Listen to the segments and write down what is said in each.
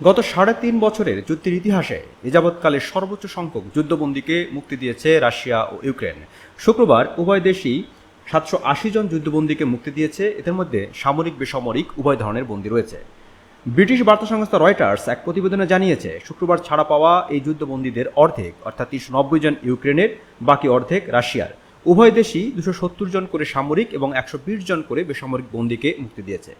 গত সাড়ে তিন বছরের যুদ্ধের ইতিহাসে এযাবৎকালের সর্বোচ্চ সংখ্যক যুদ্ধবন্দীকে মুক্তি দিয়েছে রাশিয়া ও ইউক্রেন। শুক্রবার উভয় দেশই সাতশো আশি জন যুদ্ধবন্দীকে মুক্তি দিয়েছে। এদের মধ্যে সামরিক, বেসামরিক উভয় ধরনের বন্দী রয়েছে। ব্রিটিশ বার্তা সংস্থা রয়টার্স এক প্রতিবেদনে জানিয়েছে, শুক্রবার ছাড়া পাওয়া এই যুদ্ধবন্দীদের অর্ধেক, অর্থাৎ তিনশো নব্বই জন ইউক্রেনের, বাকি অর্ধেক রাশিয়ার। উভয় দেশই দুশো সত্তর জন করে সামরিক এবং একশো বিশ জন করে বেসামরিক বন্দীকে মুক্তি দিয়েছে।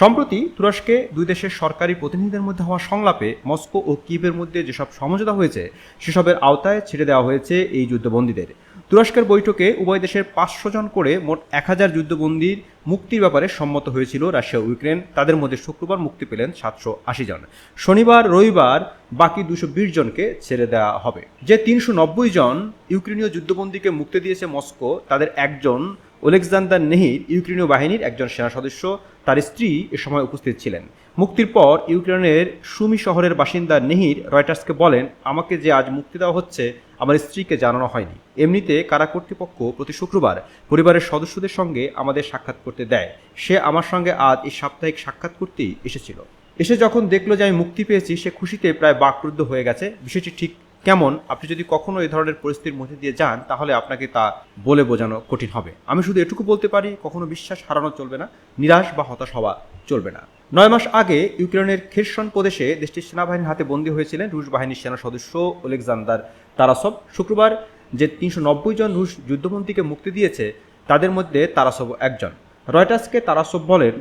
সম্প্রতি তুরস্কে দুই দেশের সরকারি প্রতিনিধিদের মধ্যে হওয়া সংলাপে মস্কো ও কিভের মধ্যে যেসব সমঝোতা হয়েছে, সেসবের আওতায় ছেড়ে দেওয়া হয়েছে এই যুদ্ধবন্দীদের। তুরস্কের বৈঠকে উভয় দেশের পাঁচশো জন করে মোট এক হাজার যুদ্ধবন্দীর মুক্তির ব্যাপারে সম্মত হয়েছিল রাশিয়া ও ইউক্রেন। তাদের মধ্যে শুক্রবার মুক্তি পেলেন সাতশো আশি জন। শনিবার, রবিবার বাকি দুশো বিশ জনকে ছেড়ে দেওয়া হবে। যে তিনশো নব্বই জন ইউক্রেনীয় যুদ্ধবন্দীকে মুক্তি দিয়েছে মস্কো, তাদের একজন ওলেকজান্দার নেহির ইউক্রেনীয় বাহিনীর একজন সেনা সদস্য। তার স্ত্রী এ সময় উপস্থিত ছিলেন। মুক্তির পর ইউক্রেনের সুমি শহরের বাসিন্দা নেহির রয়টার্সকে বলেন, আমাকে যে আজ মুক্তি দেওয়া হচ্ছে, আমার স্ত্রীকে জানানো হয়নি। এমনিতে কারা কর্তৃপক্ষ প্রতি শুক্রবার পরিবারের সদস্যদের সঙ্গে আমাদের সাক্ষাৎ করতে দেয়। সে আমার সঙ্গে আজ এই সাপ্তাহিক সাক্ষাৎ করতেই এসেছিল। এসে যখন দেখল যে আমি মুক্তি পেয়েছি, সে খুশিতে প্রায় বাকরুদ্ধ হয়ে গেছে। বিষয়টি ঠিক কেমন? আপনি যদি কখনো এই ধরনের পরিস্থিতির মধ্যে দিয়ে যান, তাহলে আপনাকে তা বলে বোঝানো কঠিন হবে। আমি শুধু এটুকু বলতে পারি, কখনো বিশ্বাস হারানো চলবে না, নিরাশ বা হতাশ হওয়া চলবে না। নয় মাস আগে ইউক্রেনের খেরসন প্রদেশে দেশটির সেনাবাহিনীর হাতে বন্দী হয়েছিলেন রুশ বাহিনীর সেনা সদস্য ওলেকজান্দার তারাসব। শুক্রবার যে তিনশো নব্বই জন রুশ যুদ্ধবন্দীকে মুক্তি দিয়েছে, তাদের মধ্যে তারাসব একজন। রয়টার্সকে তারাসব বলেন,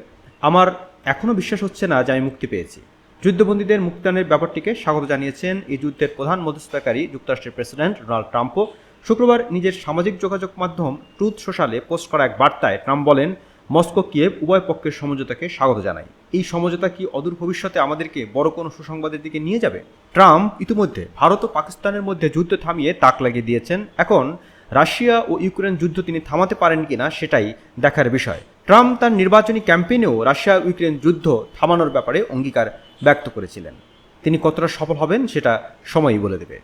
আমার এখনও বিশ্বাস হচ্ছে না যে আমি মুক্তি পেয়েছি। যুদ্ধবন্দীদের মুক্তানের ব্যাপারটিকে স্বাগত জানিয়েছেন এই যুদ্ধের প্রধান মধ্যস্থতাকারী যুক্তরাষ্ট্রের প্রেসিডেন্ট ডোনাল্ড ট্রাম্পও। শুক্রবার নিজের সামাজিক যোগাযোগ মাধ্যম ট্রুথ সোশ্যালে পোস্ট করা এক বার্তায় ট্রাম্প বলেন, মস্কো, কিয়েভ উভয় পক্ষের সমঝোতাকে স্বাগত জানাই। এই সমঝোতা কি অদূর ভবিষ্যতে আমাদেরকে বড় কোনো সুসংবাদের দিকে নিয়ে যাবে? ট্রাম্প ইতিমধ্যে ভারত ও পাকিস্তানের মধ্যে যুদ্ধ থামিয়ে তাক লাগিয়ে দিয়েছেন। এখন রাশিয়া ও ইউক্রেন যুদ্ধ তিনি থামাতে পারেন কিনা সেটাই দেখার বিষয়। ট্রাম্প তার নির্বাচনী ক্যাম্পেইনেও রাশিয়া ইউক্রেন যুদ্ধ থামানোর ব্যাপারে অঙ্গীকার ব্যক্ত করেছিলেন। তিনি কতটা সফল হবেন সেটা সময়ই বলে দেবে।